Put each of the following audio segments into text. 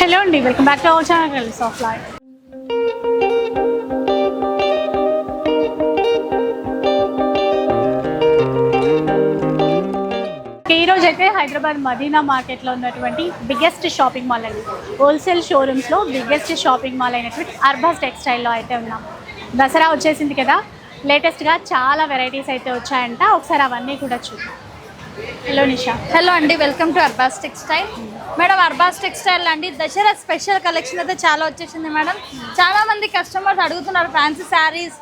Hello అండి welcome back to our channel of life ఈరోజు అయితే హైదరాబాద్ మదీనా మార్కెట్లో ఉన్నటువంటి బిగ్గెస్ట్ షాపింగ్ మాల్ అండి. హోల్సేల్ షోరూమ్స్లో బిగ్గెస్ట్ షాపింగ్ మాల్ అయినటువంటి అర్బాస్ టెక్స్టైల్లో అయితే ఉన్నాం. దసరా వచ్చేసింది కదా లేటెస్ట్గా చాలా వెరైటీస్ అయితే వచ్చాయంట. ఒకసారి అవన్నీ కూడా చూద్దాం. హలో నిషా హలో అండి welcome to Arbaz textile madam Arbaz textile అండి. దసరా స్పెషల్ కలెక్షన్ అయితే చాలా వచ్చేసింది మేడం. చాలా మంది కస్టమర్స్ అడుగుతున్నారు fancy sarees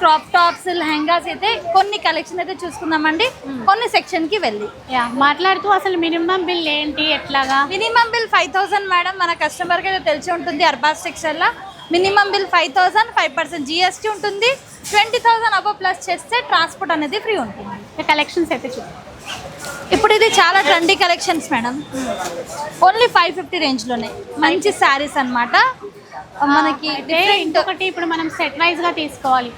crop tops lehengas అయితే కొన్ని కలెక్షన్ అయితే చూసుకుందామండి. కొన్ని సెక్షన్కి వెళ్ళి. మాట్లాడుతూ అసలు మినిమం బిల్ ఏంటి ఎట్లాగా? Minimum bill five thousand madam మన కస్టమర్కి అయితే తెలిసి ఉంటుంది Arbaz టెక్స్టైల్లో minimum bill five thousand five percent GST ఉంటుంది. ట్వంటీ థౌసండ్ అబో ప్లస్ చేస్తే ట్రాన్స్పోర్ట్ అనేది ఫ్రీ ఉంటుంది. కలెక్షన్స్ అయితే చూద్దాం. ఇప్పుడు ఇది చాలా trendy collections madam only five fifty రేంజ్లోనే మంచి శారీస్ అన్నమాట. మనకి ఇంకొకటి ఇప్పుడు మనం సెట్ వైజ్గా తీసుకోవాలి.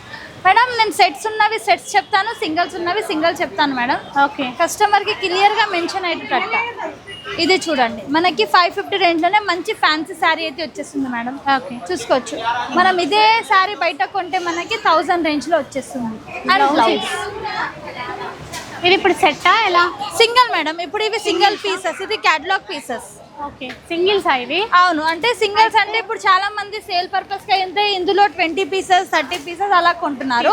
మేడం నేను సెట్స్ ఉన్నవి సెట్స్ చెప్తాను సింగిల్స్ ఉన్నవి సింగిల్ చెప్తాను మేడం ఓకే కస్టమర్కి క్లియర్గా మెన్షన్ అయ్యేటట్ట. ఇది చూడండి. మనకి ఫైవ్ ఫిఫ్టీ రేంజ్లోనే మంచి ఫ్యాన్సీ శారీ అయితే వచ్చేస్తుంది మేడం ఓకే చూసుకోవచ్చు. మనం ఇదే శారీ బయట కొంటే మనకి థౌజండ్ రేంజ్లో వచ్చేస్తుంది. అండ్ బ్లౌజ్ ఇది ఇప్పుడు సెట్టా ఎలా? సింగిల్ మేడం ఇప్పుడు ఇవి సింగిల్ పీసెస్ ఇది క్యాటలాగ్ పీసెస్ ఓకే సింగిల్స్ ఇవి? అవును అంటే సింగిల్స్ అంటే ఇప్పుడు చాలా మంది సేల్ పర్పస్కి అయితే ఇందులో ట్వంటీ పీసెస్ థర్టీ పీసెస్ అలా కొంటున్నారు.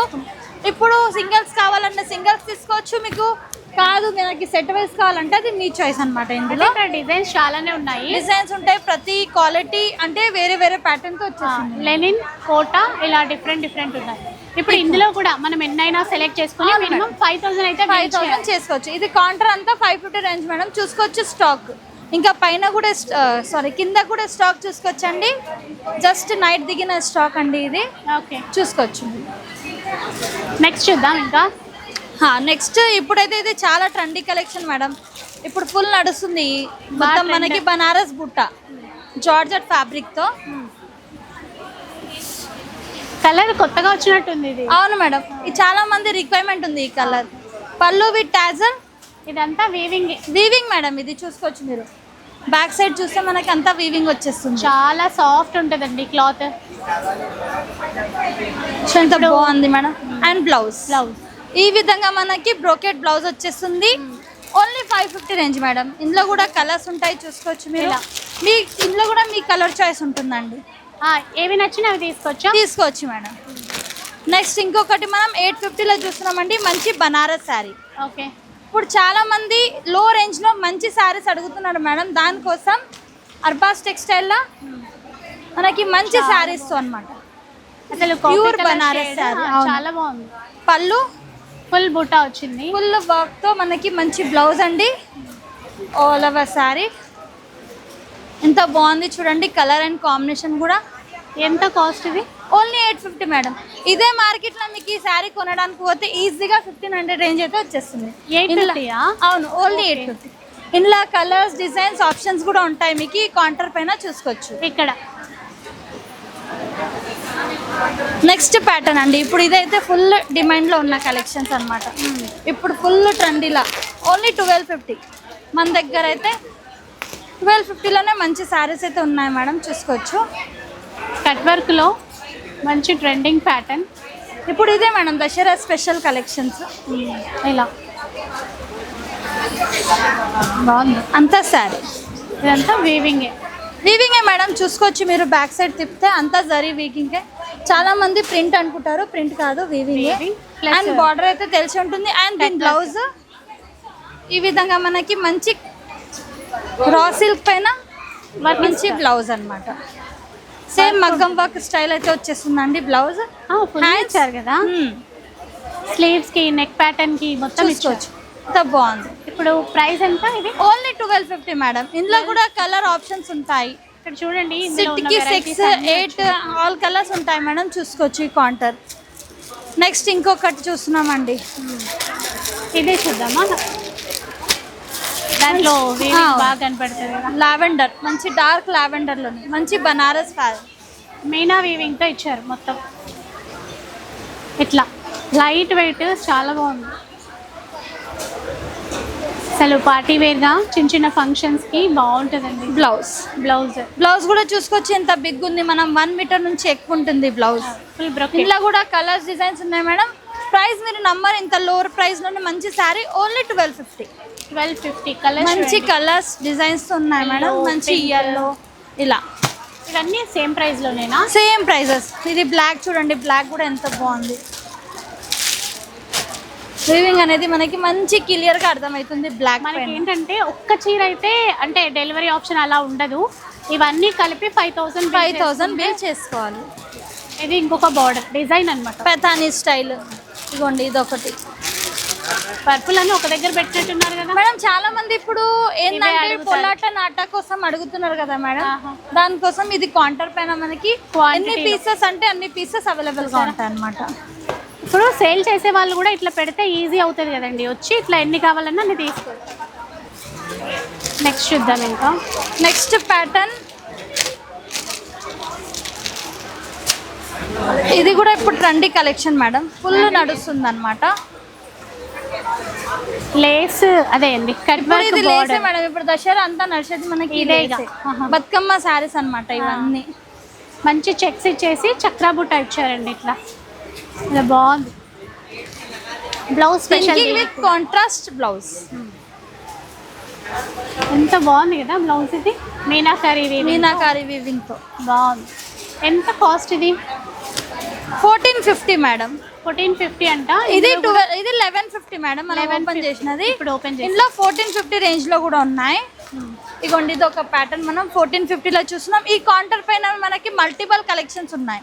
ఇప్పుడు సింగిల్స్ కావాలంటే సింగిల్స్ తీసుకోవచ్చు మీకు? కాదు మనకి సెట్ వైస్ కావాలంటే అది మీ చాయిస్ అన్నమాట ఇందులో. డిజైన్స్ చాలానే ఉన్నాయి. డిజైన్స్ ఉంటాయి ప్రతి క్వాలిటీ అంటే వేరే వేరే ప్యాటర్న్తో వచ్చేసింది. లెనిన్ కోటా ఇలా డిఫరెంట్ డిఫరెంట్ ఉన్నాయి. ఇప్పుడు ఇందులో కూడా మనం ఎన్నైనా సెలెక్ట్ చేసుకుని మినిమం ఫైవ్ థౌసండ్ అయితే ఫైవ్ థౌసండ్ చేసుకోవచ్చు. ఇది కౌంటర్ అంతా ఫైవ్ ఫిఫ్టీ రేంజ్ మేడం. చూసుకోవచ్చు స్టాక్ ఇంకా పైన కూడా సారీ కింద కూడా స్టాక్ చూసుకోవచ్చండి. జస్ట్ నైట్ దిగిన స్టాక్ అండి ఇది. ఓకే చూసుకోవచ్చు. నెక్స్ట్ చూద్దాం ఇంకా. నెక్స్ట్ ఇప్పుడైతే ఇది చాలా ట్రెండీ కలెక్షన్ మేడం. ఇప్పుడు ఫుల్ నడుస్తుంది. మొత్తం. మనకి బనారస్ బుట్ట. జార్జెట్ ఫ్యాబ్రిక్తో. కలర్ కొత్తగా వచ్చినట్టుంది ఇది. అవును మేడం. ఇది చాలా మంది రిక్వైర్మెంట్ ఉంది ఈ కలర్. పళ్ళు విత్ టాజల్ ఇదంతా వీవింగ్ వీవింగ్ మేడం ఇది చూసుకోవచ్చు మీరు. బ్యాక్ సైడ్ చూస్తే మనకి అంతా వీవింగ్ వచ్చేస్తుంది. చాలా సాఫ్ట్ ఉంటుందండి క్లాత్ ఎంత బాగుంది మేడం. అండ్ బ్లౌజ్ బ్లౌజ్ ఈ విధంగా మనకి బ్రోకెట్ బ్లౌజ్ వచ్చేస్తుంది. Only five fifty range madam. ఇందులో కూడా కలర్స్ ఉంటాయి చూసుకోవచ్చు మీరు. మీ ఇందులో కూడా మీ కలర్ చాయిస్ ఉంటుందండి. ఏవి నచ్చినా అవి తీసుకోవచ్చా తీసుకోవచ్చు మేడం. నెక్స్ట్ ఇంకొకటి మనం ఎయిట్ ఫిఫ్టీలో చూస్తున్నామండి మంచి బనారస్ శారీ. ఓకే. ఇప్పుడు చాలా మంది లో రేంజ్లో మంచి శారీస్ అడుగుతున్నారు మేడం దానికోసం అర్బాస్ టెక్స్టైల్లో మనకి మంచి శారీస్ అన్నమాట. అసలు కాఫీ బనారస్ అవును. చాలా బాగుంది. పళ్ళు? ఫుల్ బుటా వచ్చింది. ఫుల్ వర్క్తో మనకి మంచి బ్లౌజ్ అండి. All over saree. ఎంత బాగుంది చూడండి కలర్ అండ్ కాంబినేషన్ కూడా. ఎంత కాస్ట్ ఇది? ఓన్లీ ఎయిట్ ఫిఫ్టీ మేడం ఇదే మార్కెట్లో మీకు ఈ శారీ కొనడానికి పోతే ఈజీగా ఫిఫ్టీన్ హండ్రెడ్ రేంజ్ అయితే వచ్చేస్తుంది. అవును ఓన్లీ ఎయిట్ ఫిఫ్టీ ఇందులో కలర్స్ డిజైన్స్ ఆప్షన్స్ కూడా ఉంటాయి మీకు. ఈ కౌంటర్ పైన చూసుకోవచ్చు. ఇక్కడ. నెక్స్ట్ ప్యాటర్న్ అండి. ఇప్పుడు ఇదైతే ఫుల్ డిమాండ్లో ఉన్న కలెక్షన్స్ అన్నమాట. ఇప్పుడు ఫుల్ ట్రెండీలా ఓన్లీ ట్వెల్వ్ ఫిఫ్టీ మన దగ్గర అయితే ట్వెల్వ్ ఫిఫ్టీలోనే మంచి శారీస్ అయితే ఉన్నాయి మేడం చూసుకోవచ్చు. కట్ వర్క్లో మంచి ట్రెండింగ్ ప్యాటర్న్ ఇప్పుడు ఇదే మేడం దసరా స్పెషల్ కలెక్షన్స్. ఇలా. బాగుంది. అంతా శారీ. ఇదంతా వీవింగ్ వీవింగే మేడం చూసుకోవచ్చు మీరు బ్యాక్ సైడ్ తిప్పితే అంతా జరీ వీవింగే చాలా మంది ప్రింట్ అనుకుంటారు ప్రింట్ కాదు వీవింగ్ అండ్ బార్డర్ అయితే తెలిసి ఉంటుంది. అండ్ బ్లౌజ్ ఈ విధంగా మనకి మంచి రా సిల్క్ పైన మంచి బ్లౌజ్ అన్నమాట. సేమ్ మగ్గం వర్క్ స్టైల్ అయితే వచ్చేస్తుందండి బ్లౌజ్ ఇచ్చారు కదా? స్లీవ్స్కి నెక్ ప్యాటర్న్కి మొత్తం ఇచ్చుకోవచ్చు ఎంత బాగుంది. ఇప్పుడు ప్రైస్ ఎంత ఇది? ఓన్లీ ట్వెల్వ్ ఫిఫ్టీ మేడం ఇందులో కూడా కలర్ ఆప్షన్స్ ఉంటాయి. ఇక్కడ చూడండి varieties six eight all colours ఉంటాయి మేడం చూసుకోవచ్చు ఈ కాంటర్ నెక్స్ట్ ఇంకొకటి చూస్తున్నామండి. ఇదే చూద్దామా? దాంట్లో. బాగా కనపడుతుంది లావెండర్ మంచి డార్క్ లావెండర్లోని. మంచి బనారస్ ఫ్యాన్ మీనా వీవింగ్తో ఇచ్చారు మొత్తం. ఇట్లా. లైట్ వెయిట్ చాలా బాగుంది. అసలు పార్టీ వేర్గా చిన్న చిన్న ఫంక్షన్స్కి బాగుంటుందండి. బ్లౌజ్. బ్లౌజ్. బ్లౌజ్ కూడా చూసుకోవచ్చు ఎంత బిగ్ ఉంది. మనం వన్ మీటర్ నుంచి ఎక్కువ ఉంటుంది బ్లౌజ్. ఫుల్ బ్రొకెట్ ఇందులో కూడా కలర్స్ డిజైన్స్ ఉన్నాయి మేడం. ప్రైస్ మీరు నంబర్ ఇంత లోవర్ ప్రైస్లోనే మంచి saree only twelve fifty twelve fifty colours మంచి కలర్స్ డిజైన్స్ ఉన్నాయి మేడం. మంచి. ఎల్లో ఇలా. ఇవన్నీ సేమ్ ప్రైస్లోనేనా సేమ్ ప్రైజెస్ ఇది బ్లాక్ చూడండి బ్లాక్ కూడా ఎంత బాగుంది. వీవింగ్ అనేది మనకి మంచి క్లియర్గా అర్థమవుతుంది బ్లాక్ మనకి ఏంటంటే ఒక్క చీర అయితే అంటే డెలివరీ ఆప్షన్ అలా ఉండదు. ఇవన్నీ కలిపి five thousand five thousand bill చేసుకోవాలి. ఇది ఇంకొక బార్డర్ డిజైన్ అనమాట పెతానీ స్టైల్ ఇదిగోండి ఇది ఒకటి పర్పుల్ అని ఒక దగ్గర పెట్టినట్టున్నారు కదా. మేడం చాలా మంది ఇప్పుడు ఏంటంటే అడుగుతారు. పొలాట నాట కోసం అడుగుతున్నారు కదా మేడం. దానికోసం ఇది కౌంటర్ పైన మనకి ఎన్ని. పీసెస్ అంటే అన్ని పీసెస్ అవైలబుల్గా ఉంటాయి అనమాట ఇప్పుడు సేల్ చేసే వాళ్ళు కూడా ఇట్లా పెడితే ఈజీ అవుతుంది కదండి. వచ్చి ఇట్లా ఎన్ని కావాలన్నా అన్ని తీసుకోవచ్చు. నెక్స్ట్ చూద్దాం ఇంకా. నెక్స్ట్ ప్యాటర్న్ ఇది కూడా ఇప్పుడు ట్రెండీ కలెక్షన్ మేడం ఫుల్ నడుస్తుంది అనమాట లేస్ అదే అండి ఇది లేసే మేడం ఇప్పుడు దసరా అంతా నడిచేది మనకి ఇదే. బతుకమ్మ శారీస్ అన్నమాట ఇవన్నీ. మంచి చెక్స్ ఇచ్చేసి చక్రా బుట్ట ఇచ్చారండి ఇట్లా. ఇలా బాగుంది. Blouse special with contrast blouse ఎంత బాగుంది కదా బ్లౌజ్ ఇది? మీనాకరీ మీనాకారి వీవింగ్తో. బాగుంది. ఎంత కాస్ట్ ఇది? Fourteen fifty madam fourteen fifty అంట. ఇది ట్వెల్వ్ ఇది లెవెన్ ఫిఫ్టీ మేడం మనం 1150. ఓపెన్ చేసినది. ఇప్పుడు ఓపెన్ చేసి. ఇందులో ఫోర్టీన్ ఫిఫ్టీ రేంజ్లో కూడా ఉన్నాయి. ఇగోండి ఇది ఒక ప్యాటర్న్ మనం ఫోర్టీన్ ఫిఫ్టీలో చూస్తున్నాం. ఈ కౌంటర్ పైన మనకి మల్టిపల్ కలెక్షన్స్ ఉన్నాయి.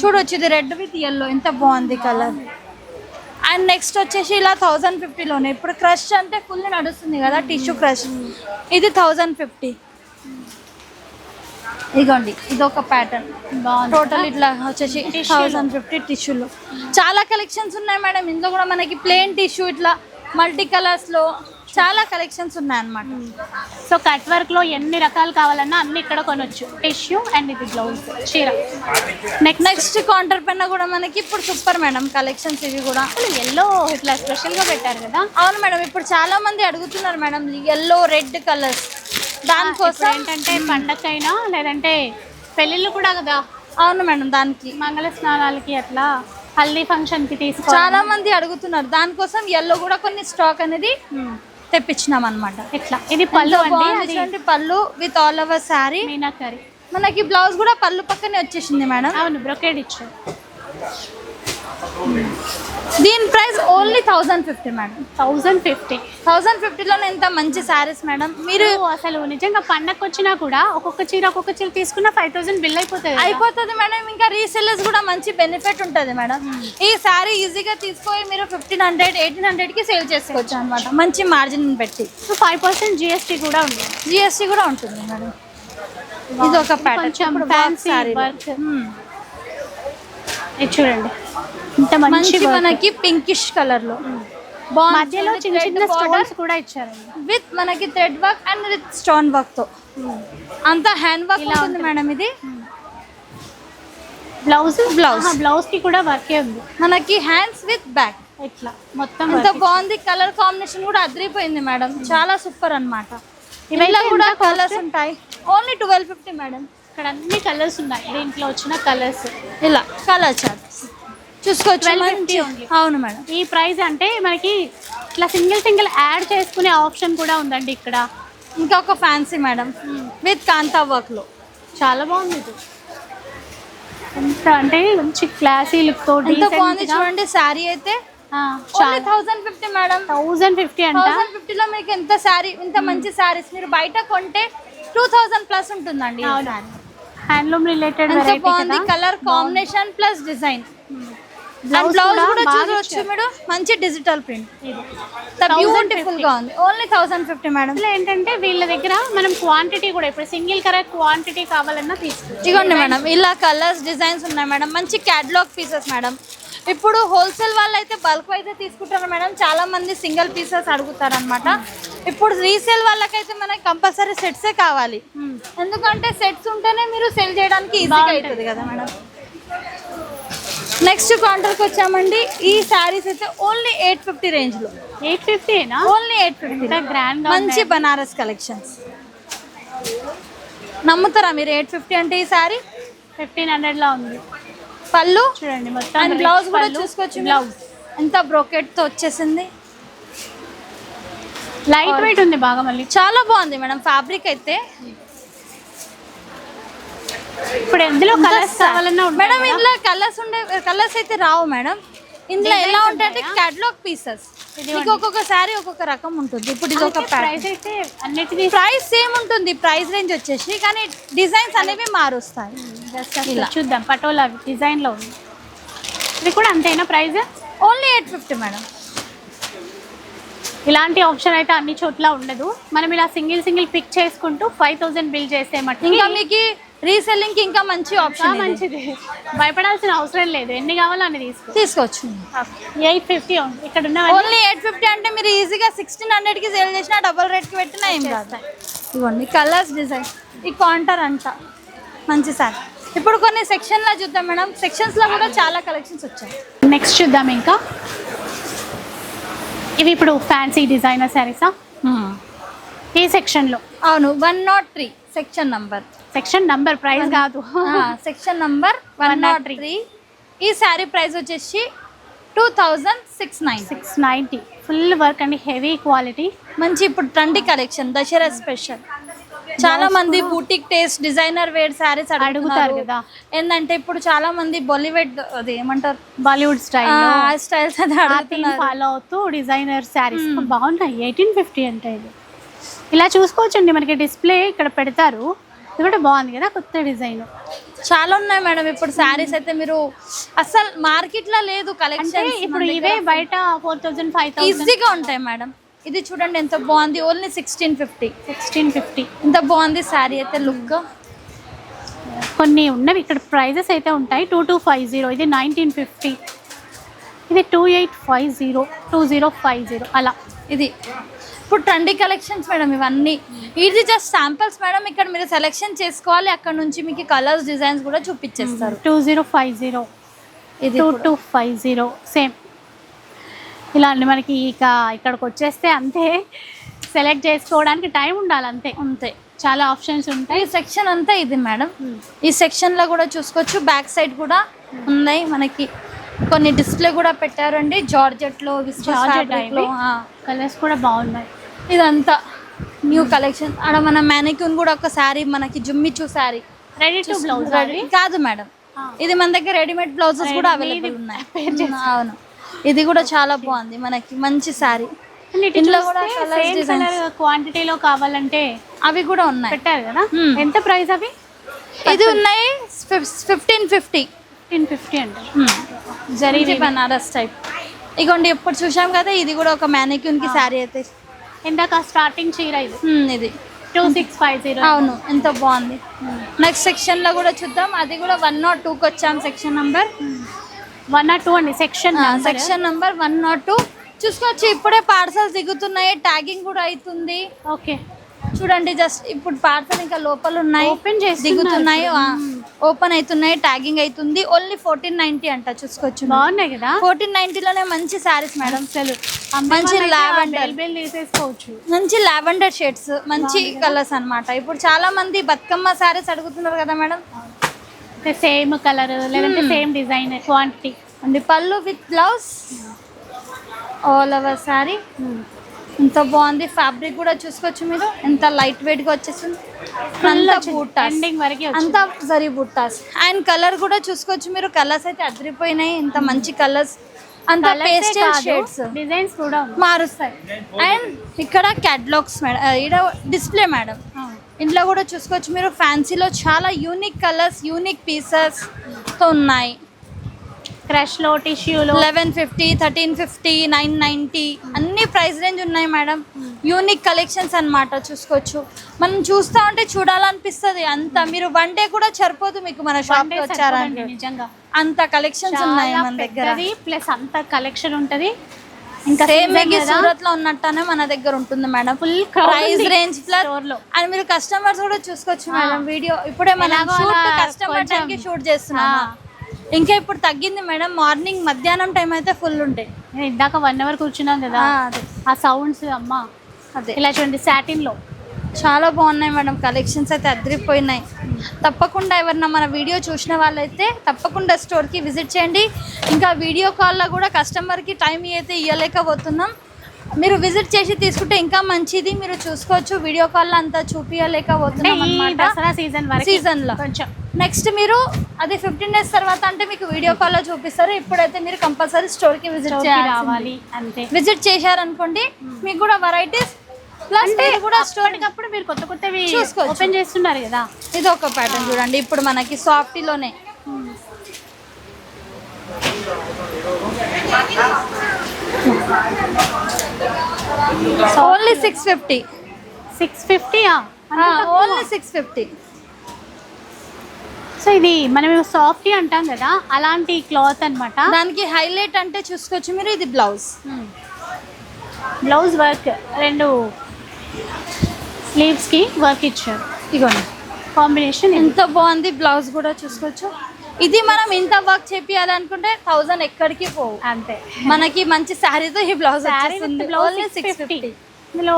చూడొచ్చు ఇది రెడ్ విత్ ఎల్లో ఎంత బాగుంది కలర్ అండ్ నెక్స్ట్ వచ్చేసి ఇలా థౌజండ్ ఫిఫ్టీలోనే ఇప్పుడు క్రష్ అంటే ఫుల్ నడుస్తుంది కదా టిష్యూ క్రష్ ఇది థౌజండ్ ఫిఫ్టీ ఇగోండి ఇది ఒక ప్యాటర్న్ టోటల్ ఇట్లా వచ్చేసి థౌసండ్ ఫిఫ్టీ టిష్యూలు చాలా కలెక్షన్స్ ఉన్నాయి మేడం. ఇందులో కూడా మనకి ప్లెయిన్ టిష్యూ ఇట్లా మల్టీ కలర్స్లో చాలా కలెక్షన్స్ ఉన్నాయి అన్నమాట సో కట్ వర్క్లో ఎన్ని రకాలు కావాలన్నా అన్ని ఇక్కడ కొనొచ్చు. టిష్యూ అండ్ ఇది బ్లౌజ్ చీర. నెక్స్ట్ నెక్స్ట్ కౌంటర్ పైన కూడా మనకి ఇప్పుడు సూపర్ మేడం కలెక్షన్స్ ఇవి కూడా. ఎల్లో ఇట్లా స్పెషల్గా పెట్టారు కదా. అవును మేడం ఇప్పుడు చాలా మంది అడుగుతున్నారు మేడం ఎల్లో రెడ్ కలర్స్ దానికోసం ఏంటంటే పండక్కైనా లేదంటే పెళ్ళిళ్ళు కూడా కదా. అవును మేడం దానికి. మంగళ స్నానాలకి అట్లా హల్దీ ఫంక్షన్కి తీసుకో చాలా మంది అడుగుతున్నారు. దానికోసం ఎల్లో కూడా కొన్ని స్టాక్ అనేది తెప్పించినాం అనమాట ఇట్లా ఇది పళ్ళు అండి పళ్ళు with all over saree meenakari మనకి బ్లౌజ్ కూడా పళ్ళు పక్కనే వచ్చేసింది మేడం. అవును బ్రొకేడ్ ఇచ్చారు. దీని price only thousand fifty madam thousand fifty. Thousand ఫిఫ్టీలోనే ఎంత మంచి శారీస్ మేడం మీరు అసలు నిజంగా పండగ వచ్చినా కూడా ఒక్కొక్క చీర ఒక్కొక్క చీర తీసుకున్న ఫైవ్ థౌసండ్ బిల్ అయిపోతుంది. అయిపోతుంది మేడం ఇంకా రీసెల్లర్స్ కూడా మంచి బెనిఫిట్ ఉంటుంది మేడం ఈ శారీ ఈజీగా తీసుకొని మీరు ఫిఫ్టీన్ హండ్రెడ్ ఎయిటీన్ హండ్రెడ్కి సేల్ చేసుకోవచ్చు అనమాట మంచి మార్జిన్ పెట్టి. సో ఫైవ్ పర్సెంట్ జిఎస్టీ కూడా ఉంది. జిఎస్టీ కూడా ఉంటుంది మేడం ఇది ఒక ప్యాటర్న్ work. ఇది చూడండి. మంచి. మనకి పింకిష్ కలర్లో. మధ్యలో చిన్న చిన్న స్టోన్స్ కూడా ఇచ్చారండి. విత్ మనకి thread work and with stone వర్క్తో. అంతా హ్యాండ్ వర్క్ ఇలా ఉంటుంది మేడం ఇది. Blouse Blouse. బ్లౌజ్కి కూడా వర్కే ఉంది. మనకి హ్యాండ్స్ విత్ బ్యాక్ ఇట్లా మొత్తం ఎంత work. బాగుంది. కలర్ కాంబినేషన్ కూడా అదిరిపోయింది మేడం చాలా సూపర్ అన్నమాట. ఇవైతే ఇవైతే కూడా? కలర్స్ ఉంటాయి. ఓన్లీ ట్వెల్వ్ ఫిఫ్టీ మేడం ఇక్కడ అన్ని కలర్స్ ఉన్నాయి. దీంట్లో వచ్చిన కలర్స్ ఇలా కలర్ చార్ట్స్ చూసుకోవచ్చు 1250 మంచి only. అవును మేడం. ఈ ప్రైస్ అంటే మనకి ఇట్లా సింగిల్ సింగిల్ యాడ్ చేసుకునే ఆప్షన్ కూడా ఉందండి ఇక్కడ. ఇంకా ఒక ఫ్యాన్సీ మేడం. విత్ కాంతా వర్క్లో చాలా బాగుంది ఇది. ఎంత అంటే మంచి క్లాసీ లుక్తో ఎంత బాగుంది చూడండి శారీ అయితే. Thousand fifty madam. Thousand fifty అంట? థౌసండ్ ఫిఫ్టీలో మీకు ఎంత శారీ ఇంత మంచి శారీస్ మీరు బయట కొంటే టూ థౌసండ్ ప్లస్ ఉంటుందండి హ్యాండ్లూమ్ రిలేటెడ్ బాగుంది colour combination plus design blouse కూడా చూడొచ్చు. మీరు. మంచి డిజిటల్ ప్రింట్. బ్యూటిఫుల్గా ఉంది. ఓన్లీ థౌసండ్ ఫిఫ్టీ మేడం ఏంటంటే వీళ్ళ దగ్గర మనం క్వాంటిటీ కూడా ఇప్పుడు సింగిల్ కరెక్ట్ క్వాంటిటీ కావాలన్నా తీసుకోవచ్చు. ఇదిగోండి మేడం ఇలా కలర్స్ డిజైన్స్ ఉన్నాయి మేడం మంచి క్యాటలాగ్ పీసెస్ మేడం ఇప్పుడు హోల్సేల్ వాళ్ళు అయితే బల్క్ అయితే తీసుకుంటారు మేడం చాలా మంది సింగిల్ పీసెస్ అడుగుతారు అనమాట ఇప్పుడు రీసేల్ వాళ్ళకైతే మనకి కంపల్సరీ సెట్సే కావాలి. ఎందుకంటే సెట్స్ ఉంటేనే మీరు సెల్ చేయడానికి ఈజీగా. అవుతుంది కదా మేడం నెక్స్ట్ కౌంటర్కి వచ్చామండి. ఈ శారీస్ అయితే ఓన్లీ ఎయిట్ ఫిఫ్టీ రేంజ్లో. Eight ఫిఫ్టీనా? Only eight fifty. Grand మంచి బనారస్ కలెక్షన్స్. నమ్ముతారా మీరు ఎయిట్ ఫిఫ్టీ అంటే ఈ శారీ? ఫిఫ్టీన్ హండ్రెడ్లో ఉంది. పళ్ళు? చూడండి మొత్తం బ్లౌజ్ కూడా చూసుకోవచ్చు బ్లౌజ్ ఎంత brocade తో వచ్చేసింది. లైట్ వెయిట్ ఉంది బాగా మళ్ళీ. చాలా బాగుంది మేడం ఫ్యాబ్రిక్ అయితే. ఇప్పుడు ఎందులో కలర్స్ కావాలన్నా మేడం? ఇందులో కలర్స్ ఉండే కలర్స్ అయితే రావు మేడం. ఇందులో ఎలా ఉంటాయంటే క్యాటలాగ్ పీసెస్ మీకు ఒక్కొక్క శారీ ఒక్కొక్క రకం ఉంటుంది. ఇప్పుడు ఇది ఒక ప్రైస్ అయితే అన్నిటిది ప్రైస్ సేమ్ ఉంటుంది. ప్రైస్ రేంజ్ వచ్చేసి కానీ డిజైన్స్ అనేవి మారుస్తాయి. అసలు చూద్దాం. పటోలా డిజైన్లో ఉంది. ఇది కూడా అంతేనా price only eight fifty madam. ఇలాంటి ఆప్షన్ అయితే అన్ని చోట్ల ఉండదు. మనం ఇలా సింగిల్ సింగిల్ పిక్ చేసుకుంటూ ఫైవ్ థౌసండ్ బిల్ చేస్తే మట్టి ఇంకా మీకు రీసెల్లింగ్ ఇంకా మంచి ఆప్షన్ మంచిది. భయపడాల్సిన అవసరం లేదు. ఎన్ని కావాలో అన్ని తీసుకో. తీసుకోవచ్చు ఎయిట్ ఫిఫ్టీ ఇక్కడ ఉన్న ఓన్లీ ఎయిట్ ఫిఫ్టీ అంటే మీరు ఈజీగా సిక్స్టీన్ హండ్రెడ్కి సేల్ చేసినా డబుల్ రేట్కి పెట్టినా ఏం కాదు. ఇవ్వండి. కలర్స్ డిజైన్ ఈ కాంటర్ అంట మంచి సార్. ఇప్పుడు కొన్ని సెక్షన్లో చూద్దాం మేడం. సెక్షన్స్లో కూడా చాలా కలెక్షన్స్ వచ్చాయి. నెక్స్ట్ చూద్దాం ఇంకా. ఇవి ఇప్పుడు ఫ్యాన్సీ డిజైనర్ శారీసా ఈ సెక్షన్లో. అవును one nought three section number section number price కాదు. Section number one nought three ఈ శారీ ప్రైస్ వచ్చేసి two thousand six nine six ninety full work అండి హెవీ క్వాలిటీ మంచి ఇప్పుడు ట్రెండీ కలెక్షన్ దసరా స్పెషల్ చాలా మంది boutique taste designer wear saris అడుగుతారు కదా. ఏంటంటే ఇప్పుడు చాలా మంది బాలీవుడ్ అది ఏమంటారు? బాలీవుడ్ స్టైల్ ఆ స్టైల్స్ అది ఫాలో అవుతూ డిజైనర్ శారీస్ బాగున్నాయి ఎయిటీన్ ఫిఫ్టీ అంటే ఇది. ఇలా చూసుకోవచ్చండి మనకి డిస్ప్లే ఇక్కడ పెడతారు. ఇది కూడా బాగుంది కదా కొత్త డిజైన్. చాలా ఉన్నాయి మేడం. ఇప్పుడు శారీస్ అయితే మీరు అసలు మార్కెట్లో లేదు కలెక్షన్ ఇప్పుడు ఇవే బయట ఫోర్ థౌజండ్ ఫైవ్ థౌసండ్ ఈజీగా ఉంటాయి మేడం. ఇది చూడండి ఎంత బాగుంది. Only sixteen fifty sixteen fifty ఎంత బాగుంది శారీ అయితే లుక్ కొన్ని ఉన్నవి. ఇక్కడ ప్రైజెస్ అయితే ఉంటాయి. టూ టూ ఫైవ్ జీరో ఇది నైన్టీన్ ఫిఫ్టీ ఇది two eight five zero two zero five zero అలా. ఇది. ఇప్పుడు ట్రెండీ కలెక్షన్స్ మేడం ఇవన్నీ. ఇది జస్ట్ శాంపిల్స్ మేడం ఇక్కడ మీరు సెలెక్షన్ చేసుకోవాలి. అక్కడ నుంచి మీకు కలర్స్ డిజైన్స్ కూడా చూపించేస్తారు. టూ జీరో ఫైవ్ జీరో ఇది two two five zero same ఇలా అండి మనకి ఇక ఇక్కడికి వచ్చేస్తే అంతే. సెలెక్ట్ చేసుకోవడానికి టైం ఉండాలి అంతే. అంతే. చాలా ఆప్షన్స్ ఉంటాయి. ఈ సెక్షన్ అంతా ఇది మేడం ఈ సెక్షన్లో కూడా చూసుకోవచ్చు. బ్యాక్ సైడ్ కూడా ఉన్నాయి మనకి. కొన్ని డిస్ప్లే కూడా పెట్టారండి. జార్జెట్లో. కలర్స్ కూడా బాగున్నాయి. ఇదంతా న్యూ కలెక్షన్. ఆడ మన మ్యానిక్యూన్ కూడా ఒక శారీ మనకి జుమ్మిచూ శారీ. రెడీ టు బ్లౌజ్ కాదు మేడం. ఇది మన దగ్గర రెడీమేడ్ బ్లౌజెస్ కూడా అవైలబుల్ ఉన్నాయి. అవును. ఇది కూడా చాలా బాగుంది. మనకి మంచి శారీ. ఇందులో కూడా క్వాంటిటీలో కావాలంటే అవి కూడా ఉన్నాయి. పెట్టారు కదా. ఎంత ప్రైస్ అవి? ఇది ఉన్నాయి ఫిఫ్టీన్ ఫిఫ్టీ ఫిఫ్టీన్ ఫిఫ్టీ అంట. జరిగి బనారస్ టైప్. ఇగోండి ఎప్పుడు చూసాం కదా ఇది కూడా ఒక కి శారీ అయితే. ఇందాక స్టార్టింగ్ చీర ఇది. ఇది. Two six five zero. అవును ఎంత బాగుంది. నెక్స్ట్ సెక్షన్లో కూడా చూద్దాం. అది కూడా వన్ నాట్ టూకి వచ్చాం section number. One or two అండి section section number one nought two. చూసుకోవచ్చు ఇప్పుడే పార్సల్స్ దిగుతున్నాయి. ట్యాగింగ్ కూడా అవుతుంది ఓకే. చూడండి జస్ట్ ఇప్పుడు పార్సల్ ఇంకా లోపల ఉన్నాయి Open చేస్తున్నారు. దిగుతున్నాయి. ఓపెన్ అవుతున్నాయి ట్యాగింగ్ అవుతుంది. ఓన్లీ ఫోర్టీన్ నైన్టీ అంట చూసుకోవచ్చు. బాగున్నాయి కదా? ఫోర్టీన్ నైన్టీలోనే మంచి శారీస్ మేడం. అసలు మంచి బెల్ తీసేసుకోవచ్చు. మంచి లావెండర్ షేడ్స్ మంచి కలర్స్ అన్నమాట. ఇప్పుడు చాలా మంది బతుకమ్మ శారీస్ అడుగుతున్నారు కదా మేడం. సేమ్ కలర్ లేదంటే సేమ్ డిజైన్ క్వాంటిటీ. అండి పళ్ళు with blouse? All over sari ఎంత బాగుంది ఫ్యాబ్రిక్ కూడా చూసుకోవచ్చు మీరు. ఎంత లైట్ వెయిట్గా వచ్చేసింది. అంతా జరీ బుట్టాస్ అండ్ కలర్ కూడా చూసుకోవచ్చు మీరు. కలర్స్ అయితే అదిరిపోయినాయి. ఇంత మంచి కలర్స్ అంత పేస్టల్ షేడ్స్ డిజైన్స్ కూడా మారుస్తాయి. అండ్ ఇక్కడ క్యాటలాగ్స్ మేడం ఇక్కడ డిస్ప్లే మేడం ఇంట్లో కూడా చూసుకోవచ్చు మీరు. ఫ్యాన్సీలో చాలా యూనిక్ కలర్స్ యూనిక్ పీసెస్తో ఉన్నాయి. క్రష్లో టిష్యూలో eleven fifty thirteen fifty nine ninety అన్ని ప్రైస్ రేంజ్ ఉన్నాయి మేడం. యూనిక్ కలెక్షన్స్ అన్నమాట చూసుకోవచ్చు. మనం చూస్తా ఉంటే చూడాలనిపిస్తుంది అంత. మీరు వన్ డే కూడా సరిపోదు మీకు మన షాప్కి వచ్చారంటే. నిజంగా. అంత కలెక్షన్స్ ఉన్నాయి మన దగ్గర. ప్లస్ అంత కలెక్షన్ ఉంటది. ఇంకా సేమ్ సూరత్లో ఉన్నట్టనే మన దగ్గర ఉంటుంది madam. Crowd price range plus. And మీరు కస్టమర్స్ కూడా చూసుకోవచ్చు మేడం వీడియో. ఇప్పుడే మనం కస్టమర్ షూట్ చేస్తున్నాము? ఇంకా ఇప్పుడు తగ్గింది మేడం. మార్నింగ్ మధ్యాహ్నం టైం అయితే ఫుల్ ఉంటాయి. నేను ఇందాక వన్ అవర్ కూర్చున్నాం కదా. ఆ, అదే. ఆ సౌండ్స్ అమ్మా. అదే. ఇలా చూడండి సాటిన్లో. చాలా బాగున్నాయి మేడం. కలెక్షన్స్ అయితే అదిరిపోయినాయి. తప్పకుండా ఎవరన్నా మన వీడియో చూసిన వాళ్ళైతే తప్పకుండా స్టోర్కి విజిట్ చేయండి. ఇంకా వీడియో కాల్లో కూడా కస్టమర్కి టైం అయితే ఇవ్వలేకపోతున్నాం మీరు విజిట్ చేసి తీసుకుంటే ఇంకా మంచిది. మీరు చూసుకోవచ్చు. వీడియో కాల్లో అంతా చూపించలేకపోతున్నాం దసరా సీజన్ వరకు Season లో. కొంచెం నెక్స్ట్ మీరు అది ఫిఫ్టీన్ డేస్ తర్వాత అంటే మీకు వీడియో కాల్లో చూపిస్తారు. ఇప్పుడైతే మీరు కంపల్సరీ స్టోర్కి విజిట్ చేయాలి అంతే. విజిట్ చేశారనుకోండి మీకు కూడా వెరైటీస్ అంటే కూడా స్టోర్ అప్పటికప్పుడు మీరు కొత్త కొత్తవి చూసుకోవచ్చు. ఓపెన్ చేస్తున్నారు కదా. ఇది ఒక ప్యాటర్న్ చూడండి. ఇప్పుడు మనకి సాఫ్టీలోనే only six fifty six fifty only six fifty so ఇది మనం సాఫ్ట్ అంటాం కదా అలాంటి క్లాత్ అన్నమాట. దానికి హైలైట్ అంటే చూసుకోవచ్చు మీరు ఇది బ్లౌజ్ బ్లౌజ్ వర్క్ రెండు స్లీవ్స్కి వర్క్ ఇచ్చారు. ఇగోండి. కాంబినేషన్ ఎంత బాగుంది బ్లౌజ్ కూడా చూసుకోవచ్చు. ఇది మనం ఇంత వర్క్ చేపియాలనుకుంటే థౌజండ్ ఎక్కడికి పోవు. అంతే. మనకి మంచి శారీతో ఈ బ్లౌజ్ బ్లౌజ్ సిక్స్ ఫిఫ్టీ ఇందులో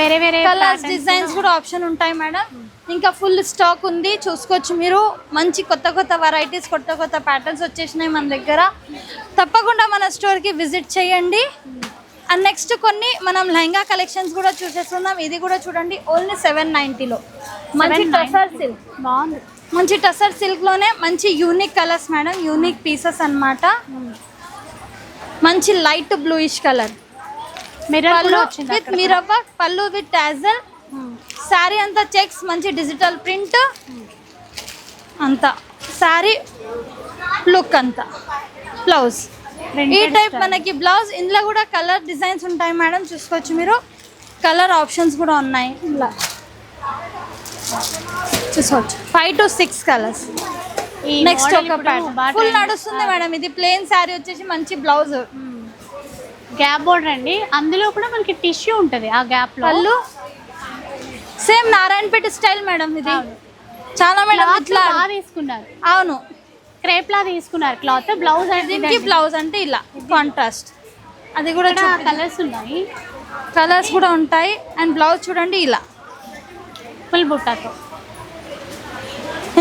వేరే వేరే కలర్స్ డిజైన్స్ కూడా ఆప్షన్ ఉంటాయి మేడం ఇంకా ఫుల్ స్టాక్ ఉంది. చూసుకోవచ్చు మీరు. మంచి కొత్త కొత్త వెరైటీస్ కొత్త కొత్త ప్యాటర్న్స్ వచ్చేసినాయి మన దగ్గర. తప్పకుండా మన స్టోర్కి విజిట్ చేయండి. అండ్ నెక్స్ట్ కొన్ని మనం లెహంగా కలెక్షన్స్ కూడా చూసేస్తున్నాం ఇది కూడా చూడండి. ఓన్లీ సెవెన్ నైంటీలో మంచి 790. టసర్ సిల్క్ బాగుంది. మంచి టసర్ సిల్క్లోనే మంచి unique colours madam unique pieces అన్నమాట. మంచి light bluish colour mirror with mirror work పళ్ళు విత్ టాజల్ శారీ అంతా చెక్స్ మంచి డిజిటల్ ప్రింట్ అంతా. శారీ లుక్ అంతా. బ్లౌజ్ ఈ టైప్ మనకి బ్లౌజ్ ఇందులో కూడా కలర్ డిజైన్స్ ఉంటాయి మేడం చూసుకోవచ్చు మీరు. కలర్ ఆప్షన్స్ కూడా ఉన్నాయి ఇలా చూసుకోవచ్చు. Five to six colours next ఒక ఫుల్ నడుస్తుంది మేడం ఇది ప్లెయిన్ శారీ వచ్చేసి మంచి బ్లౌజ్ గ్యాప్ బోర్డర్ అండి. అందులో కూడా మనకి టిష్యూ ఉంటది ఆ గ్యాప్లో. పళ్ళు సేమ్ నారాయణపేట స్టైల్ మేడం ఇది. చాలా మేడం ఇట్లా తీసుకున్నారు. అవును. క్రేప్ లా తీసుకున్నారు క్లాత్ బ్లౌజ్ దీనికి బ్లౌజ్ అంటే ఇలా కాంట్రాస్ట్ అది కూడా కలర్స్ ఉన్నాయి. కలర్స్ కూడా ఉంటాయి అండ్ బ్లౌజ్ చూడండి ఇలా. ఫుల్ బుట్టాతో.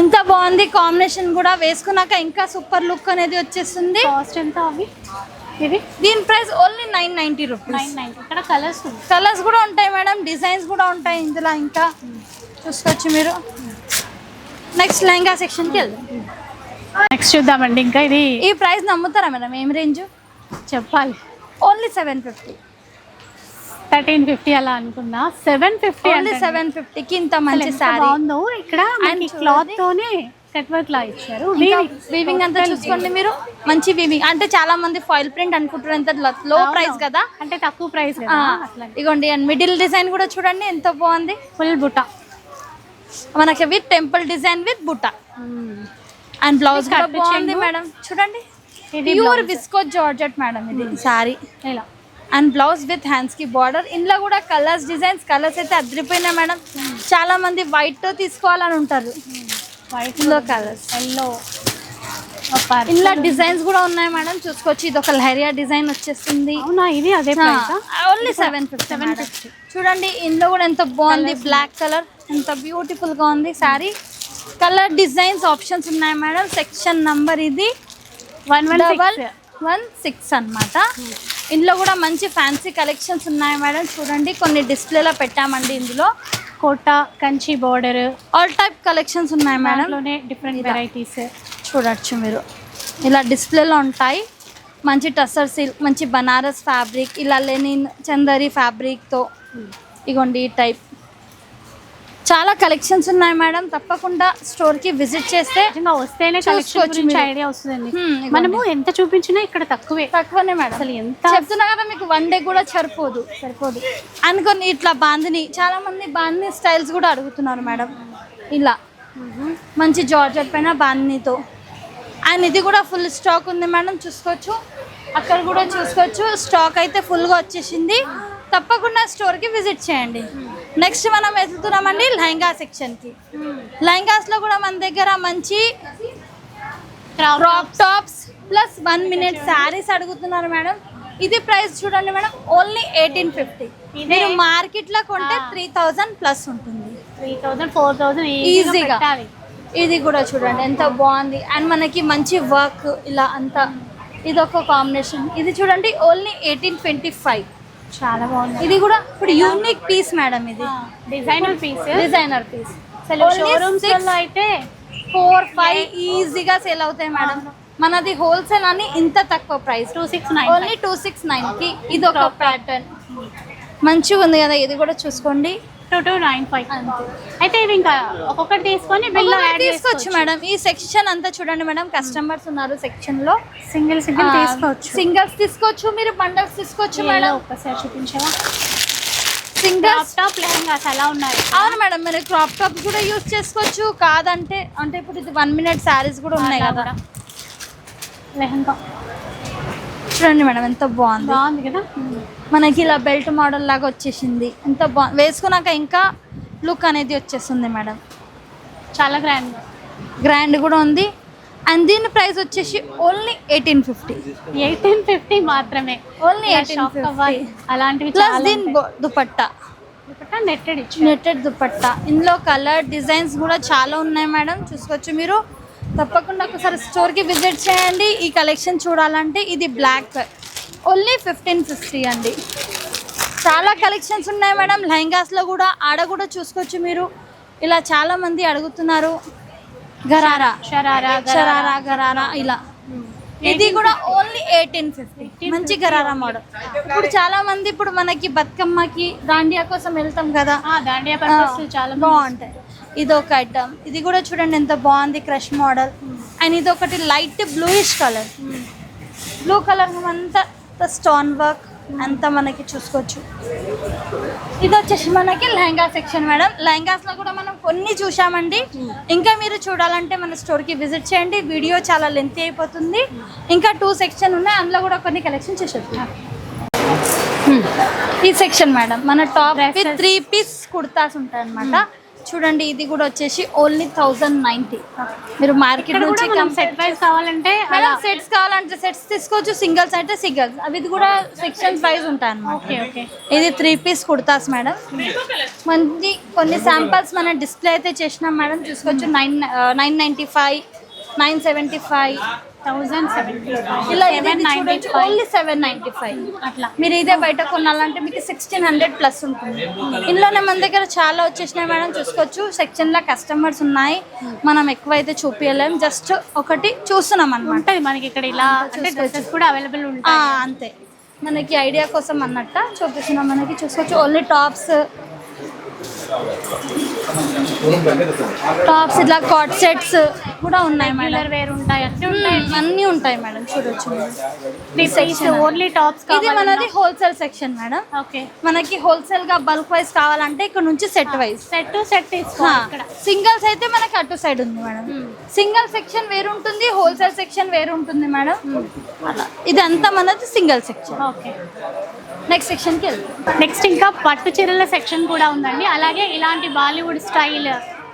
ఎంత బాగుంది కాంబినేషన్ కూడా. వేసుకున్నాక ఇంకా సూపర్ లుక్ అనేది వచ్చేస్తుంది. కాస్ట్ ఎంత అవి? ఇది? దీని price only nine ninety rupees. Nine ninety. ఇక్కడ కలర్స్ కలర్స్ కూడా ఉంటాయి మేడం డిజైన్స్ కూడా ఉంటాయి ఇందులో ఇంకా. చూసుకోవచ్చు మీరు. నెక్స్ట్ లెహంగా సెక్షన్కి వెళ్దాం. నెక్స్ట్ చూద్దామండి ఇంకా ఇది ఈ ప్రైస్ నమ్ముతారా మేడం? ఏం రేంజ్? చెప్పాలి. Only seven fifty. Thirteen fifty అలా అనుకున్నా సెవెన్ ఫిఫ్టీ ఓన్లీ సెవెన్ ఫిఫ్టీకి ఇంత మంచి బాగుందో. ఇక్కడ. క్లాత్ తోనే కట్ వర్క్ లా ఇచ్చారు. వీవింగ్ అంతా చూసుకోండి మీరు. మంచి వీవింగ్ అంటే చాలా మంది ఫాయిల్ ప్రింట్ అనుకుంటారు ఎంత లో. ప్రైస్ కదా. అంటే తక్కువ ప్రైస్ ఇగోండి అండ్ మిడిల్ డిజైన్ కూడా చూడండి ఎంత బాగుంది. ఫుల్ బుట్ట. మనకి విత్ టెంపుల్ డిజైన్ విత్ బుట్ట. అండ్ బ్లౌజ్ ఇది కూడా బాగుంది. మేడం చూడండి. ప్యూర్. విస్కో జార్జెట్ మేడం ఇది. సారీ ఇలా. అండ్ బ్లౌజ్ విత్ హ్యాండ్స్కి బార్డర్ ఇందులో కూడా కలర్స్ డిజైన్స్ కలర్స్ అయితే అదిరిపోయినాయి మేడం చాలా మంది వైట్తో తీసుకోవాలని ఉంటారు. వైట్ కలర్స్ ఎల్లో ఇందులో డిజైన్స్ కూడా ఉన్నాయి మేడం. చూసుకోవచ్చు. ఇది ఒక లహరియా డిజైన్ వచ్చేస్తుంది అవునా? ఇది అదే only seven fifty seven fifty చూడండి ఇందులో కూడా ఎంత బాగుంది. బ్లాక్ కలర్ ఎంత బ్యూటిఫుల్గా ఉంది సారీ కలర్ డిజైన్స్ ఆప్షన్స్ ఉన్నాయి మేడం. సెక్షన్ నంబర్ ఇది one one double one six అన్నమాట. ఇందులో కూడా మంచి ఫ్యాన్సీ కలెక్షన్స్ ఉన్నాయి మేడం. చూడండి కొన్ని డిస్ప్లేలో పెట్టామండి ఇందులో. Kota Kanchi border all type collections ఉన్నాయి మేడం డిఫరెంట్. వెరైటీస్ చూడొచ్చు మీరు. ఇలా డిస్ప్లేలో ఉంటాయి. మంచి టసర్ సిల్క్ మంచి బనారస్ ఫ్యాబ్రిక్ ఇలా లెనిన్ చందరి ఫ్యాబ్రిక్తో ఇగోండి ఈ టైప్ చాలా కలెక్షన్స్ ఉన్నాయి మేడం తప్పకుండా స్టోర్కి విజిట్ చేస్తే వస్తేనే కలెక్షన్. ఐడియా వస్తుందండి. మనము ఎంత చూపించినా ఇక్కడ తక్కువే. తక్కువనే మేడం అసలు ఎంత చెప్తున్నా కదా మీకు వన్ డే కూడా సరిపోదు. సరిపోదు. అనుకొని ఇట్లా బాందిని చాలా మంది బాందిని స్టైల్స్ కూడా అడుగుతున్నారు మేడం ఇలా. మంచి జార్జెట్ పైన బాందినితో. అండ్ ఇది కూడా ఫుల్ స్టాక్ ఉంది మేడం చూసుకోవచ్చు. అక్కడ కూడా చూసుకోవచ్చు. స్టాక్ అయితే ఫుల్గా వచ్చేసింది. తప్పకుండా స్టోర్కి విజిట్ చేయండి. నెక్స్ట్ మనం వెతుకుతున్నామండి లెహంగా సెక్షన్కి లెహంగాస్లో కూడా మన దగ్గర మంచి crop tops plus one minute saris అడుగుతున్నారు మేడం. ఇది ప్రైస్ చూడండి మేడం ఓన్లీ ఎయిటీన్ ఫిఫ్టీ? మీరు మార్కెట్లో కొంటే. త్రీ థౌజండ్ ప్లస్ ఉంటుంది. త్రీ థౌసండ్ ఫోర్ థౌసండ్ ఈజీగా ఇది కూడా చూడండి ఎంత బాగుంది. అండ్ మనకి మంచి వర్క్ ఇలా అంతా. ఇది ఒక కాంబినేషన్ ఇది చూడండి ఓన్లీ ఎయిటీన్ ట్వంటీ ఫైవ్ చాలా బాగుంది. ఇది కూడా ఇప్పుడు యూనిక్ పీస్ మేడం ఇది. డిజైనర్ పీస్ డిజైనర్ పీస్ అసలు షోరూమ్స్ అయితే ఫోర్ ఫైవ్ ఈజీగా సేల్ అవుతాయి మేడం మనది హోల్సేల్ అని ఇంత తక్కువ price two six nine only two six నైన్కి ఇది ఒక ప్యాటర్న్ మంచిగా ఉంది కదా ఇది కూడా చూసుకోండి. టూ టూ నైన్ ఫైవ్ అయితే ఇవి ఇంకా ఒక్కొక్కటి తీసుకొని బిల్ తీసుకోవచ్చు మేడం ఈ సెక్షన్ అంతా చూడండి మేడం కస్టమర్స్ ఉన్నారు సెక్షన్లో. సింగిల్ సింగిల్ తీసుకోవచ్చు. సింగల్స్ తీసుకోవచ్చు మీరు బండల్స్ తీసుకోవచ్చు మేడం ఒక్కసారి చూపించవా? సింగల్స్ టాప్ లెహంగాస్ అలా ఉన్నాయి అవును మేడం మీరు క్రాప్ టాప్ కూడా యూస్ చేసుకోవచ్చు. కాదంటే అంటే ఇప్పుడు ఇది వన్ మినిట్ శారీస్ కూడా ఉన్నాయి కదా. లెహంగా. చూడండి మేడం ఎంత బాగుంది. బాగుంది కదా? మనకి ఇలా బెల్ట్ మోడల్ లాగా వచ్చేసింది. ఎంత బాగుంది వేసుకున్నాక ఇంకా లుక్ అనేది వచ్చేస్తుంది మేడం. చాలా గ్రాండ్ గ్రాండ్ కూడా ఉంది. అండ్ దీని ప్రైస్ వచ్చేసి only eighteen fifty eighteen fifty మాత్రమే. Only eighteen. అలాంటివి ప్లస్ దీని దుపట్టా. Netted netted dupatta. ఇందులో కలర్ డిజైన్స్ కూడా చాలా ఉన్నాయి మేడం. చూసుకోవచ్చు మీరు. తప్పకుండా ఒకసారి స్టోర్కి విజిట్ చేయండి. ఈ కలెక్షన్ చూడాలంటే ఇది బ్లాక్. ఓన్లీ ఫిఫ్టీన్ ఫిఫ్టీ అండి. చాలా కలెక్షన్స్ ఉన్నాయి మేడం. లెహంగాస్లో కూడా ఆడ కూడా చూసుకోవచ్చు మీరు. ఇలా చాలా మంది అడుగుతున్నారు. గరారా. షరారా షరారా గరారా ఇలా. ఇది కూడా ఓన్లీ ఎయిటీన్ ఫిఫ్టీ. మంచి గరారా మోడల్. ఇప్పుడు చాలా మంది ఇప్పుడు మనకి బతుకమ్మకి దాండియా కోసం వెళ్తాం కదా. దాండియా చాలా బాగుంటాయి. ఇది ఒక ఐటమ్ ఇది కూడా చూడండి ఎంత బాగుంది క్రష్ మోడల్ అండ్ ఇది ఒకటి light bluish colour blue colour అంతా స్టోన్ వర్క్ అంతా మనకి చూసుకోవచ్చు. ఇది వచ్చేసి మనకి లెహంగా సెక్షన్ మేడం లెహంగాస్లో కూడా మనం కొన్ని చూసామండి ఇంకా మీరు చూడాలంటే మన స్టోర్కి విజిట్ చేయండి. వీడియో చాలా లెంతీ అయిపోతుంది. ఇంకా టూ సెక్షన్ ఉన్నాయి. అందులో కూడా కొన్ని కలెక్షన్ చూసేద్దాం. ఈ సెక్షన్ మేడం మన టాప్. త్రీ పీస్ కుర్తాస్ ఉంటాయి అనమాట చూడండి ఇది కూడా వచ్చేసి ఓన్లీ థౌజండ్ నైన్టీ మీరు మార్కెట్ నుంచి సెట్ వైజ్ కావాలంటే అలా సెట్స్ కావాలంటే సెట్స్ తీసుకోవచ్చు సింగిల్స్ అయితే సింగిల్స్ అవి ఇది కూడా సెక్షన్ ప్రైస్ ఉంటాయి ఓకే ఇది త్రీ పీస్ కుర్తాస్ మేడం. మంచి కొన్ని శాంపల్స్ మనం డిస్ప్లే అయితే చేసినాం మేడం. చూసుకోవచ్చు nine nine ninety five nine seventy five ఇలా seven ninety only seven ninety five అట్లా. మీరు ఇదే బయట కొనాలంటే మీకు సిక్స్టీన్ హండ్రెడ్ ప్లస్ ఉంటుంది. ఇందులోనే మన దగ్గర చాలా వచ్చేసినాయి మేడం చూసుకోవచ్చు. సెక్షన్లో కస్టమర్స్ ఉన్నాయి. మనం ఎక్కువైతే చూపించలేం జస్ట్ ఒకటి చూస్తున్నాం అనమాట మనకి ఇక్కడ ఇలా అంటే డ్రెస్సెస్ కూడా అవైలబుల్ ఉంటాయి. అంతే. మనకి ఐడియా కోసం అన్నట్ట చూపిస్తున్నాం. మనకి చూసుకోవచ్చు. ఓన్లీ టాప్స్ టాప్స్ ఇట్లా కాట్ సెట్స్ కూడా ఉన్నాయి మేడం వేర్ ఉంటాయి అన్నీ ఉంటాయి. అన్నీ ఉంటాయి మేడం చూడొచ్చు ఓన్లీ టాప్స్ ఇది మనది హోల్సేల్ సెక్షన్ మేడం ఓకే మనకి హోల్సేల్గా బల్క్ వైజ్ కావాలంటే ఇక్కడ నుంచి set wise set set singles అయితే మనకి అటు సైడ్ ఉంది మేడం సింగిల్ సెక్షన్ వేరు ఉంటుంది హోల్సేల్ సెక్షన్ వేరు ఉంటుంది మేడం అలా ఇదంతా మనది సింగిల్ సెక్షన్ ఓకే నెక్స్ట్ సెక్షన్కి వెళ్తాం నెక్స్ట్ ఇంకా పట్టు చీరల సెక్షన్ కూడా ఉందండి. అలాగే ఇలాంటి బాలీవుడ్ స్టైల్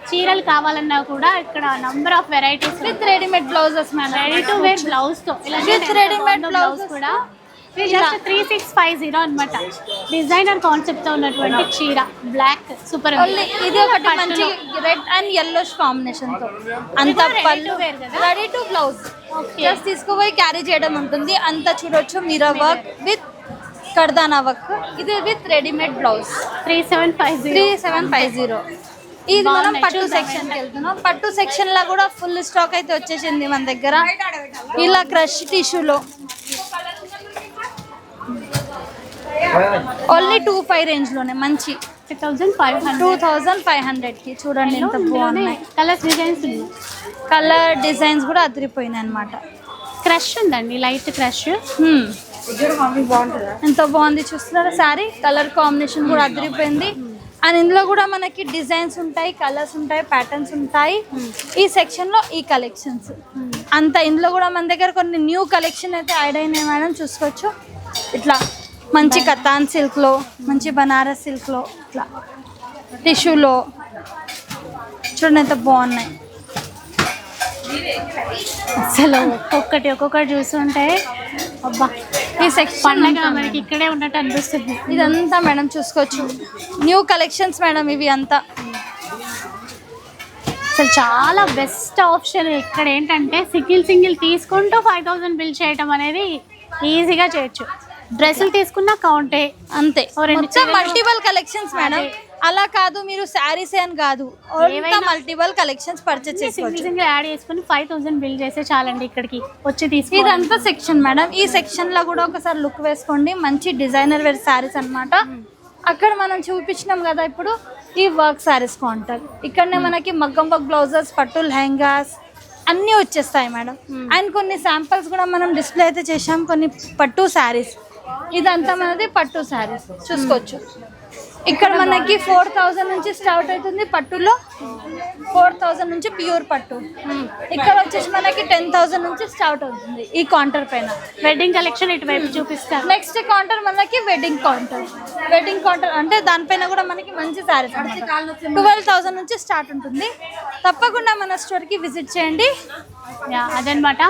చీరలు కావాలన్నా కూడా ఇక్కడ number of varieties with readymade blouses madam ready to wear బ్లౌజ్తో. With ready-made blouse. కూడా. Just three six five zero అనమాట డిజైనర్ కాన్సెప్ట్తో ఉన్నటువంటి చీర. బ్లాక్ సూపర్ ఇది ఒకటి మంచి రెడ్ అండ్ ఎల్లోష్ కాంబినేషన్తో. అంత పళ్ళు? Ready to blouse. జస్ట్ తీసుకుపోయి క్యారీ చేయడం ఉంటుంది. అంతా చూడొచ్చు మీరా వర్క్ విత్ కర్దానా వర్క్ ఇది with readymade blouse. Three seven five three seven five zero. ఇది మనం పట్టు సెక్షన్ వెళ్తున్నాం. పట్టు సెక్షన్లో కూడా ఫుల్ స్టాక్ అయితే వచ్చేసింది మన దగ్గర. ఇలా క్రష్ టిష్యూలో ఓన్లీ టూ ఫైవ్ రేంజ్లోనే మంచి. Three thousand five two hundred thousand five హండ్రెడ్కి చూడండి ఎంత బాగున్నాయి. కలర్స్ డిజైన్స్ కలర్ డిజైన్స్ కూడా అదిరిపోయినాయి అనమాట క్రష్ ఉందండి లైట్ క్రష్ ఎంత బాగుంది చూస్తున్నారా? సారీ కలర్ కాంబినేషన్ కూడా అదిరిపోయింది. అండ్ ఇందులో కూడా మనకి డిజైన్స్ ఉంటాయి కలర్స్ ఉంటాయి ప్యాటర్న్స్ ఉంటాయి. ఈ సెక్షన్లో ఈ కలెక్షన్స్ అంత ఇందులో కూడా మన దగ్గర కొన్ని న్యూ కలెక్షన్ అయితే యాడ్ అయినాయి మేడం చూసుకోవచ్చు. ఇట్లా మంచి కతాన్ సిల్క్లో మంచి బనారస్ సిల్క్లో ఇట్లా టిష్యూలో చూడండి ఎంత బాగున్నాయి. అసలు ఒక్కొక్కటి ఒక్కొక్కటి చూస్తుంటే అబ్బా ఈ సెక్షన్ పండగ మనకి ఇక్కడే ఉన్నట్టు అనిపిస్తుంది. ఇదంతా మేడం చూసుకోవచ్చు. న్యూ కలెక్షన్స్ మేడం ఇవి అంతా. అసలు చాలా బెస్ట్ ఆప్షన్ ఇక్కడ ఏంటంటే సింగిల్ సింగిల్ తీసుకుంటూ ఫైవ్ థౌసండ్ బిల్ చేయటం అనేది ఈజీగా చేయొచ్చు. డ్రెస్సులు తీసుకున్నా కౌంటే అంతే. Multiple collections madam. అలా కాదు మీరు శారీస్ అని కాదు. ఏవైనా. మల్టిపుల్ కలెక్షన్స్ పర్చేస్ సింగిల్ చేసుకోవచ్చు. సింగిల్ యాడ్ చేసుకుని ఫైవ్ థౌసండ్ బిల్ చేస్తే చాలండి ఇక్కడికి. వచ్చి తీసుకు ఇదంతా సెక్షన్ మేడం ఈ సెక్షన్లో కూడా ఒకసారి లుక్ వేసుకోండి. మంచి డిజైనర్ వేర్ శారీస్ అన్నమాట. అక్కడ మనం చూపించినాం కదా ఇప్పుడు ఈ వర్క్ శారీస్ కౌంటర్ ఇక్కడనే మనకి మగ్గం వర్క్ బ్లౌజెస్ పట్టు లెహంగాస్ అన్నీ వచ్చేస్తాయి మేడం అండ్ కొన్ని శాంపిల్స్ కూడా మనం డిస్ప్లే అయితే చేసాం కొన్ని పట్టు శారీస్. ఇదంతా మనది పట్టు శారీస్. చూసుకోవచ్చు. ఇక్కడ మనకి ఫోర్ థౌజండ్ నుంచి స్టార్ట్ అవుతుంది పట్టులో. ఫోర్ థౌజండ్ నుంచి ప్యూర్ పట్టు. ఇక్కడ వచ్చేసి మనకి టెన్ థౌజండ్ నుంచి స్టార్ట్ అవుతుంది ఈ కౌంటర్ పైన. వెడ్డింగ్ కలెక్షన్ ఇటువైపు చూపిస్తారు నెక్స్ట్ కౌంటర్ మనకి వెడ్డింగ్ కౌంటర్ వెడ్డింగ్ కౌంటర్ అంటే దానిపైన కూడా మనకి మంచి శారీస్ ట్వెల్వ్ థౌసండ్ నుంచి స్టార్ట్ ఉంటుంది. తప్పకుండా మన స్టోర్కి విజిట్ చేయండి. యా, అదనమాట.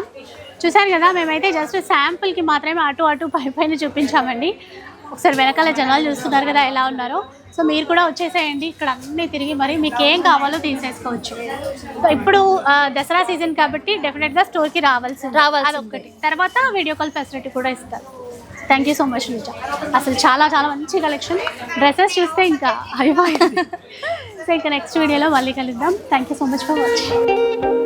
చూసారు కదా మేమైతే జస్ట్ శాంపుల్కి మాత్రమే అటు అటు పై పైన చూపించామండి. ఒకసారి వెనకాల జనాలు చూస్తున్నారు కదా ఎలా ఉన్నారో. సో మీరు కూడా వచ్చేసేయండి ఇక్కడ అన్నీ తిరిగి మరి మీకు ఏం కావాలో తీసేసుకోవచ్చు. సో ఇప్పుడు దసరా సీజన్ కాబట్టి డెఫినెట్గా స్టోర్కి రావాల్సింది. రావాల్సిందే. అదొకటి తర్వాత వీడియో కాల్ ఫెసిలిటీ కూడా ఇస్తారు. థ్యాంక్ యూ సో మచ్ నిజా అసలు చాలా చాలా మంచి కలెక్షన్. డ్రెస్సెస్ చూస్తే ఇంకా అయిపోయింది సో ఇంకా నెక్స్ట్ వీడియోలో మళ్ళీ కలుద్దాం. Thank you so much for watching